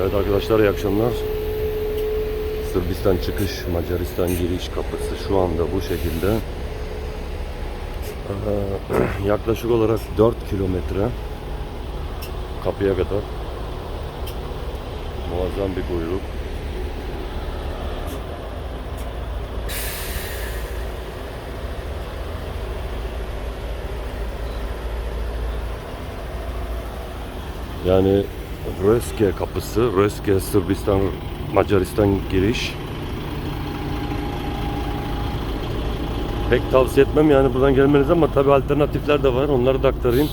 Evet arkadaşlar iyi akşamlar. Sırbistan çıkış, Macaristan giriş kapısı şu anda bu şekilde. Ee, yaklaşık olarak 4 kilometre kapıya kadar. Muazzam bir kuyruk. Yani Röske kapısı, Röske Sırbistan Macaristan giriş. Pek tavsiye etmem yani buradan gelmeniz ama tabi alternatifler de var. Onları da aktarayım.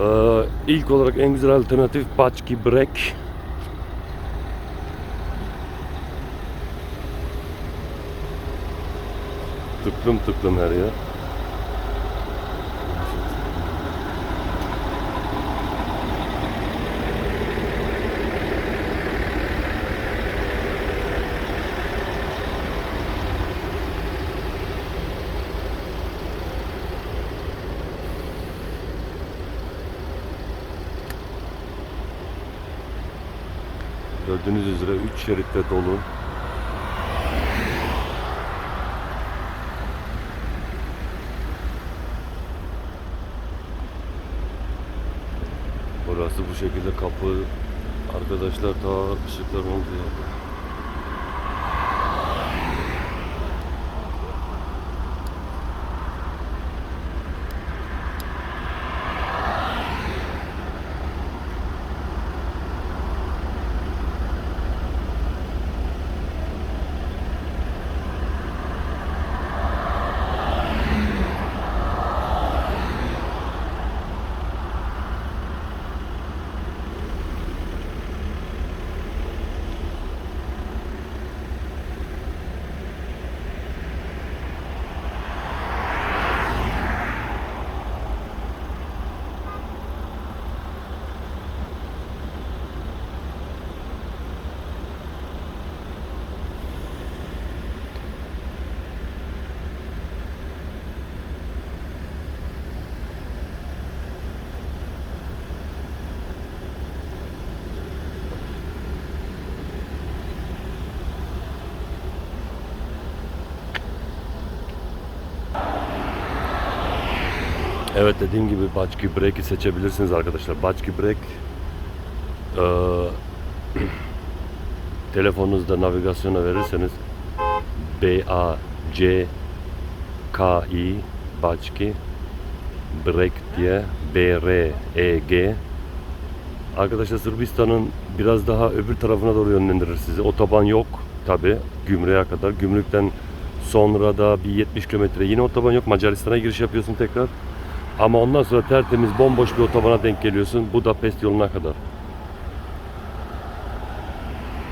Ee, ilk olarak en güzel alternatif Baçki Brek. Tıklım tıklım her yer. Gördüğünüz üzere 3 şeritte dolu. Burası bu şekilde kapı. Arkadaşlar ta ışıklar oldu Evet dediğim gibi Baçki Break'i seçebilirsiniz arkadaşlar. Baçki Break eee, telefonunuzda navigasyona verirseniz B A C K I Baçki Break diye B R E G Arkadaşlar Sırbistan'ın biraz daha öbür tarafına doğru yönlendirir sizi. Otoban yok tabi gümrüğe kadar. Gümrükten sonra da bir 70 kilometre yine otoban yok. Macaristan'a giriş yapıyorsun tekrar. Ama ondan sonra tertemiz bomboş bir otobana denk geliyorsun. Budapest yoluna kadar.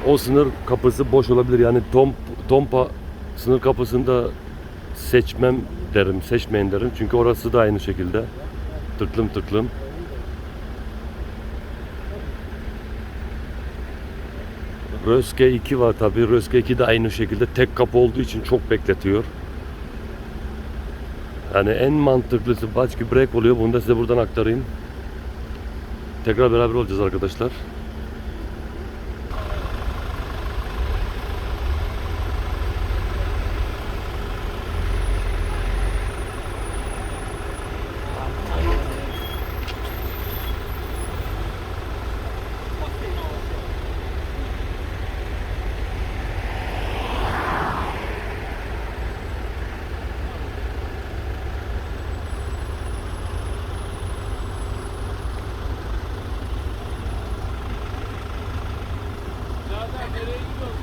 O sınır kapısı boş olabilir. Yani Tom, Tompa sınır kapısında seçmem derim, seçmeyin derim. Çünkü orası da aynı şekilde. Tıklım tıklım. Röske 2 var tabi. Röske 2 de aynı şekilde tek kapı olduğu için çok bekletiyor. Yani en mantıklısı Baçki Break oluyor. Bunu da size buradan aktarayım. Tekrar beraber olacağız arkadaşlar.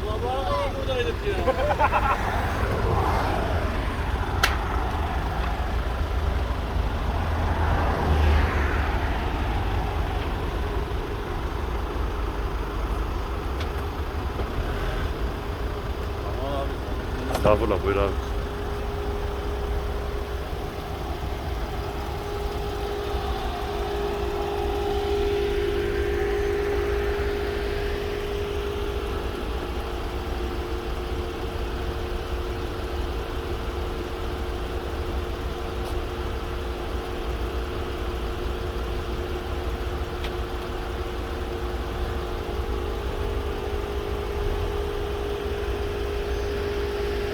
Labağa kadar buradaydık ya. Estağfurullah buyur abi.